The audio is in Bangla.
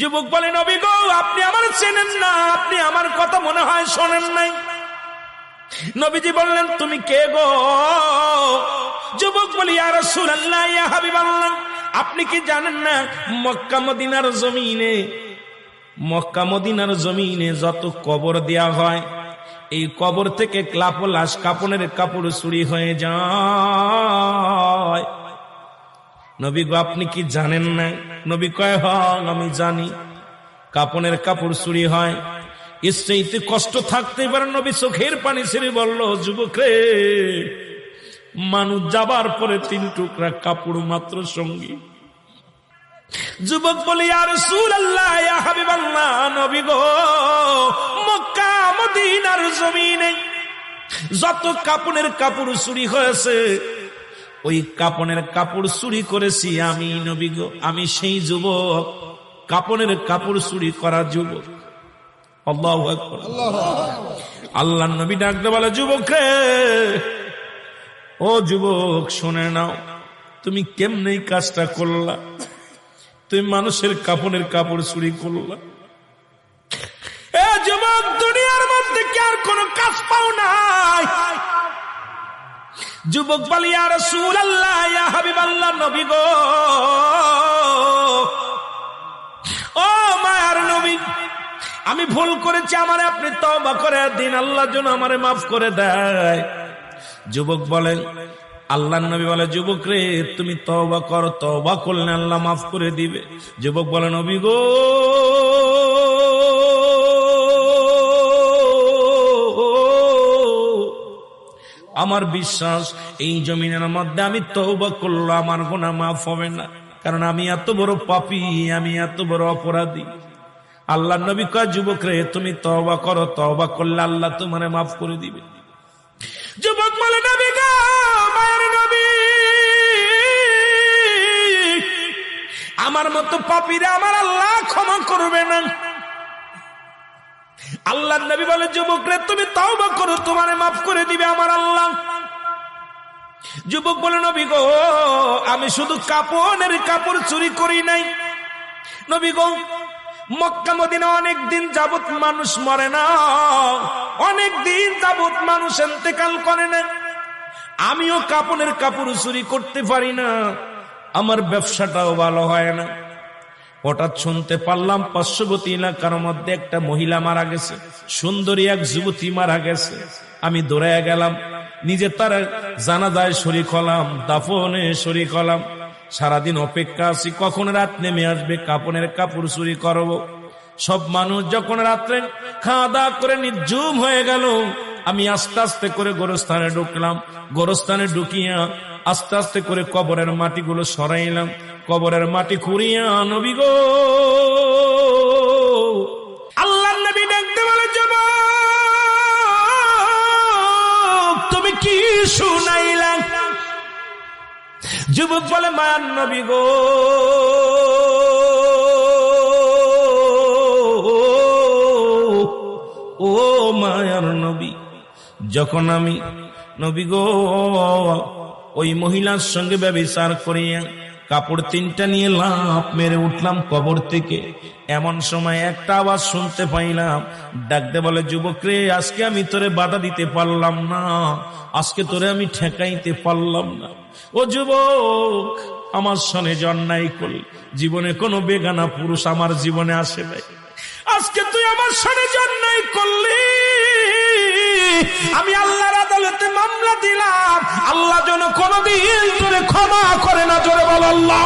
যুবক বলে, নবী গো, আপনি আমার চেনেন না, আপনি আমার কথা মনে হয় শোনেন নাই। নবীজি বললেন, তুমি কে গো? যুবক বলি আর সুরাল্লাহ হাবিব আপনি কি জানেন না, মক্কা মদিনার জমিনে, মক্কা মদিনার জমিনে যত কবর দেয়া হয়, এই কবর থেকে ক্লাপ লাশ কাপনের কাপড় চুরি হয়ে যায়। নবী গো, আপনি কি জানেন না? নবী কয় হ আমি জানি। কাপনের কাপড় চুরি হয়। ইসতে কষ্ট থাকতে পারে, নবী চোখের পানি ছেড়ে বলল যুবক রে মানুষ যাবার পরে তিন টুকরা কাপড় মাত্র সঙ্গী। যুবক বলি আর সুল আল্লাহ আল্লাহ নবী গো, মক্কা, মদিনার জমিনে যত কাপড়ের কাপড় চুরি হয়েছে ওই কাপনের কাপড় চুরি করেছি আমি, নবী গো। আমি সেই যুবক, কাপনের কাপড় চুরি করা যুবক। আল্লাহ নবী ডাকতে বলে, যুবক রে, ও যুবক, শুনে নাও, তুমি কেমনে কাজটা করলা? তুমি মানুষের কাপনের কাপড় চুরি করলা? যুবক বলি আর আল্লাহ আল্লাহ নবী গো। ও মায়ার নবী, আমি ভুল করেছি, আমার আপনি তবা করে দিন, আল্লাহ যেন আমারে মাফ করে দেয়। যুবক বলেন আল্লাহ নবী বলে, যুবক রে, তুমি তবা করো তবা করলে আল্লাহ মাফ করে দিবে। যুবক বলে, নবী গো আমার বিশ্বাস, এই জমিনের মধ্যে আমি তৌবা করল আমার গোনা মাফ হবে না। কারণ আমি এত বড় পাপি, আমি এত বড় অপরাধী। আল্লাহ নবী কয় যুবক রে তুমি তবা করো তবা করলে আল্লাহ তোমার মাফ করে দিবে। যুবক বলে আমার মতো পাপিরা আমার আল্লাহ ক্ষমা করবে না। আল্লাহ নবী বলে যুবক রে তুমি তওবা করো, তোমারে মাফ করে দিবে আমার আল্লাহ। যুবক বলে, নবী গো, আমি শুধু কাপড়ের কাপড় চুরি করি নাই। নবী গো, মক্কা মদিনা অনেক দিন মানুষ মরে না। অনেক দিন মানুষ এতেকাল করে না। আমিও কাপড়ের কাপড় চুরি করতে পারি না। আমার ব্যবসাটাও ভালো হয় না। হঠাৎ শুনতে পারলাম পার্শ্ববর্তী এলাকার মধ্যে একটা মহিলা মারা গেছে। সুন্দরী এক যুবতী মারা গেছে। আমি দৌড়াইয়া গেলাম। নিজে তার জানাজায় শরিক হলাম, দাফনে শরিক হলাম। সারাদিন অপেক্ষা আছি, কখন রাত নেমে আসবে, কাপনের কাপড় চুরি করব। সব মানুষ যখন রাত্রে খাওয়া দাওয়া করে নির্জুম হয়ে গেল, আমি আস্তে আস্তে করে গোরস্থানে ঢুকলাম। গোরস্থানে ঢুকিয়া আস্তে আস্তে করে কবরের মাটিগুলো সরাইলাম। কবরের মাটি খুঁড়িয়া, নবী গো! আল্লাহ নবী ডাকতে বলে তুমি কি শুনাইলাম যুবক বলে মায়ার নবী গো! ও মায়ার নবী, যখন আমি, নবী গো ওই মহিলার সঙ্গে ব্যবচার করিয়া কাপড় তিনটা নিয়ে লাভ মেরে উঠলাম কবর থেকে। এমন সময় একটা আওয়াজ শুনতে পাইলাম। ডাকতে বলে, যুবক রে, আজকে আমি তোরে বাধা দিতে পারলাম না। আজকে তোরে আমি ঠেকাইতে পারলাম না। ও যুবক, আমার সনে জন্যাই করল। জীবনে কোনো বেগানা পুরুষ আমার জীবনে আসে নাই। আজকে তুই আমার সনে জন্যাই করলি। আমি আল্লাহর আদালতে মামলা দিলাম। আল্লাহ যেন কোনদিন জোরে ক্ষমা করে না জোরে বল আল্লাহ